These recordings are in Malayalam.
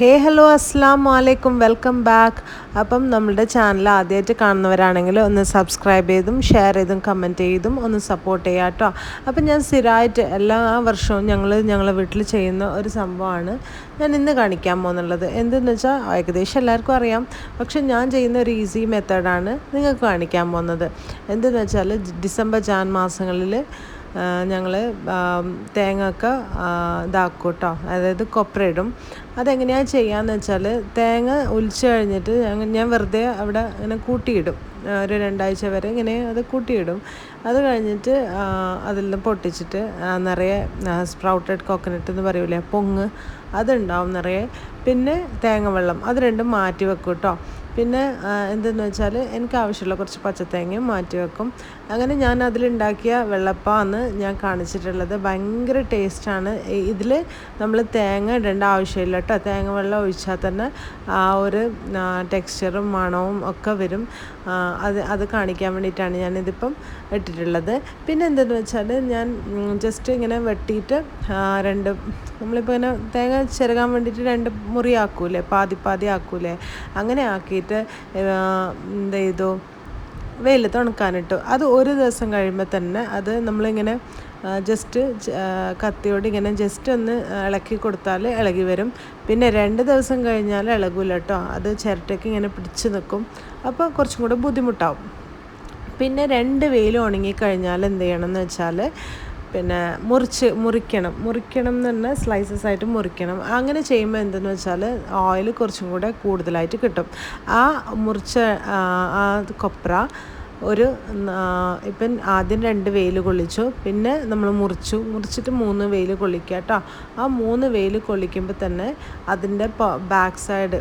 ഹേ ഹലോ അസ്സാം വലൈക്കും വെൽക്കം ബാക്ക് അപ്പം നമ്മുടെ ചാനൽ ആദ്യമായിട്ട് കാണുന്നവരാണെങ്കിൽ ഒന്ന് സബ്സ്ക്രൈബ് ചെയ്തും ഷെയർ ചെയ്തും കമന്റ് ചെയ്തും ഒന്ന് സപ്പോർട്ട് ചെയ്യുക കേട്ടോ. അപ്പം ഞാൻ സ്ഥിരമായിട്ട് എല്ലാ വർഷവും ഞങ്ങൾ ഞങ്ങളെ വീട്ടിൽ ചെയ്യുന്ന ഒരു സംഭവമാണ് ഞാൻ ഇന്ന് കാണിക്കാൻ പോകുന്നുള്ളത്. എന്തെന്ന് വെച്ചാൽ ഏകദേശം എല്ലാവർക്കും അറിയാം. പക്ഷെ ഞാൻ ചെയ്യുന്ന ഒരു ഈസി മെത്തേഡാണ് നിങ്ങൾക്ക് കാണിക്കാൻ പോകുന്നത്. എന്തെന്ന് വെച്ചാൽ ഡിസംബർ ജാൻ മാസങ്ങളിൽ ഞങ്ങൾ തേങ്ങ ഒക്കെ ഇതാക്കും കേട്ടോ അതായത് കൊപ്രയിടും. അതെങ്ങനെയാണ് ചെയ്യാന്ന് വെച്ചാൽ തേങ്ങ ഒലിച്ച് കഴിഞ്ഞിട്ട് ഞാൻ വെറുതെ അവിടെ ഇങ്ങനെ കൂട്ടിയിടും. ഒരു രണ്ടാഴ്ച വരെ ഇങ്ങനെ അത് കൂട്ടിയിടും. അത് കഴിഞ്ഞിട്ട് അതിൽ നിന്ന് പൊട്ടിച്ചിട്ട് നിറയെ സ്പ്രൗട്ടഡ് കോക്കനട്ട് എന്ന് പറയൂലേ പൊങ്ങ് അതുണ്ടാവും നിറയെ. പിന്നെ തേങ്ങ വെള്ളം അത് രണ്ടും മാറ്റി വെക്കും കേട്ടോ പിന്നെ എന്തെന്ന് വെച്ചാൽ എനിക്ക് ആവശ്യമുള്ള കുറച്ച് പച്ചത്തേങ്ങയും മാറ്റി വെക്കും. അങ്ങനെ ഞാൻ അതിലുണ്ടാക്കിയ വെള്ളപ്പാന്ന് ഞാൻ കാണിച്ചിട്ടുള്ളത്. ഭയങ്കര ടേസ്റ്റാണ്. ഇതിൽ നമ്മൾ തേങ്ങ ഇടേണ്ട ആവശ്യമില്ല കേട്ടോ. തേങ്ങ വെള്ളം ഒഴിച്ചാൽ തന്നെ ആ ഒരു ടെക്സ്ചറും മണവും ഒക്കെ വരും. അത് അത് കാണിക്കാൻ വേണ്ടിയിട്ടാണ് ഞാനിതിപ്പം ഇട്ടിട്ടുള്ളത്. പിന്നെ എന്തെന്ന് വെച്ചാൽ ഞാൻ ജസ്റ്റ് ഇങ്ങനെ വെട്ടിയിട്ട് രണ്ട് നമ്മളിപ്പോൾ ഇങ്ങനെ തേങ്ങ ചിരകാൻ വേണ്ടിയിട്ട് രണ്ട് മുറിയാക്കൂലേ പാതി പാതി ആക്കൂലേ? അങ്ങനെ ആക്കിയിട്ട് എന്ത് ചെയ്തു? വെയിലത്ത് ഉണക്കാനിട്ടു. അത് ഒരു ദിവസം കഴിയുമ്പോൾ തന്നെ അത് നമ്മളിങ്ങനെ ജസ്റ്റ് കത്തിയോട് ഇങ്ങനെ ജസ്റ്റ് ഒന്ന് ഇളക്കി കൊടുത്താൽ ഇളകി വരും. പിന്നെ രണ്ട് ദിവസം കഴിഞ്ഞാൽ ഇളകില്ല കേട്ടോ അത് ചിരട്ടയ്ക്ക് ഇങ്ങനെ പിടിച്ച് നിൽക്കും അപ്പോൾ കുറച്ചും കൂടെ ബുദ്ധിമുട്ടാവും. പിന്നെ രണ്ട് വെയിൽ ഉണങ്ങിക്കഴിഞ്ഞാൽ എന്ത് ചെയ്യണം എന്ന് വെച്ചാൽ പിന്നെ മുറിച്ച് മുറിക്കണം. മുറിക്കണം എന്ന് പറഞ്ഞാൽ സ്ലൈസസ് ആയിട്ട് മുറിക്കണം. അങ്ങനെ ചെയ്യുമ്പോൾ എന്തെന്ന് വെച്ചാൽ ഓയിൽ കുറച്ചും കൂടെ കൂടുതലായിട്ട് കിട്ടും. ആ മുറിച്ച ആ കൊപ്ര ഒരു ഇപ്പം ആദ്യം രണ്ട് വെയിൽ കൊള്ളിച്ചു. പിന്നെ നമ്മൾ മുറിച്ചു. മുറിച്ചിട്ട് മൂന്ന് വെയിൽ കൊള്ളിക്കുക കേട്ടോ. ആ മൂന്ന് വെയിൽ കൊള്ളിക്കുമ്പോൾ തന്നെ അതിന്റെ ബാക്ക് സൈഡ്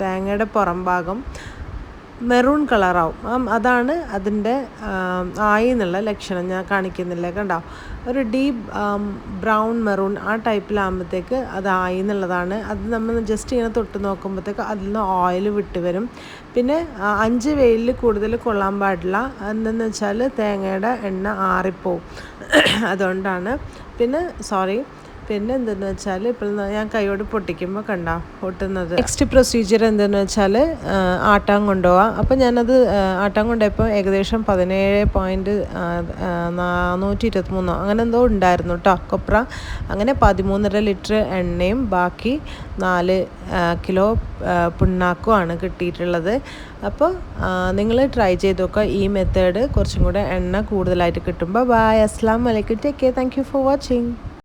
തേങ്ങയുടെ പുറം ഭാഗം മെറൂൺ കളറാവും. അതാണ് അതിന്റെ ആയി എന്നുള്ള ലക്ഷണം ഞാൻ കാണിക്കുന്നില്ല. കണ്ടോ? ഒരു ഡീപ്പ് ബ്രൗൺ മെറൂൺ ആ ടൈപ്പിലാകുമ്പോഴത്തേക്ക് അത് ആയി എന്നുള്ളതാണ്. അത് നമ്മൾ ജസ്റ്റ് ഇങ്ങനെ തൊട്ട് നോക്കുമ്പോഴത്തേക്ക് അതിൽ നിന്ന് ഓയിൽ വിട്ട് വരും. പിന്നെ അഞ്ച് വെയിലിൽ കൂടുതൽ കൊള്ളാൻ പാടില്ല. എന്തെന്ന് വെച്ചാൽ തേങ്ങയുടെ എണ്ണ ആറിപ്പോവും. അതുകൊണ്ടാണ്. പിന്നെ സോറി പിന്നെ എന്തെന്ന് വെച്ചാൽ ഇപ്പോൾ ഞാൻ കൈയോട് പൊട്ടിക്കുമ്പോൾ കണ്ട പൊട്ടുന്നത് നെക്സ്റ്റ് പ്രൊസീജിയർ എന്തെന്ന് വെച്ചാൽ ആട്ടാൻ കൊണ്ടുപോവാം. അപ്പോൾ ഞാനത് ആട്ടാൻ കൊണ്ടുപോയപ്പോൾ ഏകദേശം പതിനേഴ് പോയിന്റ് നാനൂറ്റി ഇരുപത്തിമൂന്നോ അങ്ങനെ എന്തോ ഉണ്ടായിരുന്നു കേട്ടോ കൊപ്ര. അങ്ങനെ പതിമൂന്നര ലിറ്റർ എണ്ണയും ബാക്കി നാല് കിലോ പിണ്ണാക്കുമാണ് കിട്ടിയിട്ടുള്ളത്. അപ്പോൾ നിങ്ങൾ ട്രൈ ചെയ്ത് നോക്കുക ഈ മെത്തേഡ് കുറച്ചും കൂടെ എണ്ണ കൂടുതലായിട്ട് കിട്ടുമ്പോൾ ബായ് അസ്സാം വലൈക്കും take care thank you for watching